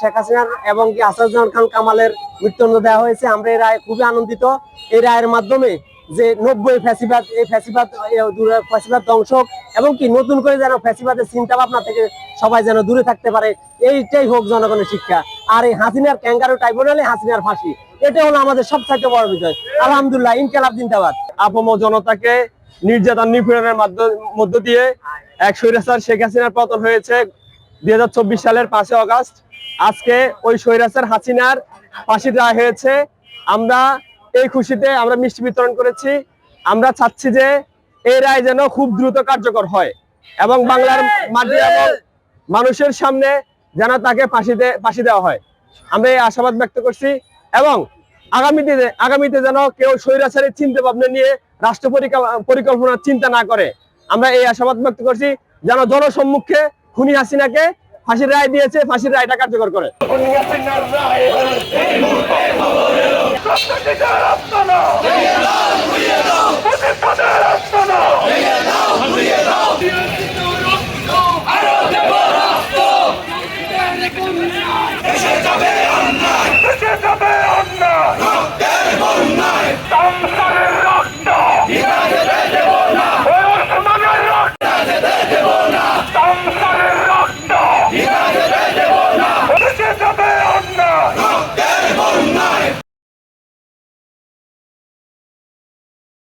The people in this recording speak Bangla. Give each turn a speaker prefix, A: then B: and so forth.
A: শেখ হাসিনা এবং কি আসাদ খান কামালের মৃত্যুদণ্ড দেওয়া হয়েছে আমরা এই রায় খুবই আনন্দিত। এই রায়ের মাধ্যমে যে নব্বই ফ্যাসিবাদ, এই ফ্যাসিবাদ ফ্যাসিবাদ ধ্বংস এবং কি নতুন করে যেন ফ্যাসিবাদের চিন্তা ভাবনা থেকে সবাই যেন দূরে থাকতে পারে, এইটাই হোক জনগণের শিক্ষা। আর এই হাসিনার ক্যাঙ্গারু ট্রাইব্যুনালে হাসিনার ফাঁসি এটা হলো আমাদের সবথেকে বড় বিষয় আলহামদুলিল্লাহ, ইনকালাব জিন্দাবাদ
B: আপম জনতাকে নির্যাতন, নিপীড়নের মাধ্য- দিয়ে এক স্বৈরাচার শেখ হাসিনার পতন হয়েছে দুই হাজার চব্বিশ সালের পাঁচই অগস্ট আজকে ওই স্বৈরাচার হাসিনার ফাঁসির রায় হয়েছে। আমরা এই খুশিতে আমরা মিষ্টি বিতরণ করেছি। আমরা চাচ্ছি যে এই রায় যেন খুব দ্রুত কার্যকর হয় এবং বাংলার মাটি এবং মানুষের সামনে যেন তাকে ফাঁসিতে ফাঁসি দেওয়া হয়। আমরা এই আশাবাদ ব্যক্ত করছি এবং আগামীতে আগামীতে যেন কেউ স্বৈরাচারের চিন্তা ভাবনা নিয়ে রাষ্ট্র পরিকল্পনা- পরিকল্পনার চিন্তা না করে। আমরা এই আশাবাদ ব্যক্ত করছি যেন জনসম্মুখে খুনি হাসিনাকে ফাঁসির রায় দিয়েছে ফাঁসির রায়টা কার্যকর করে।
C: ったんでしょ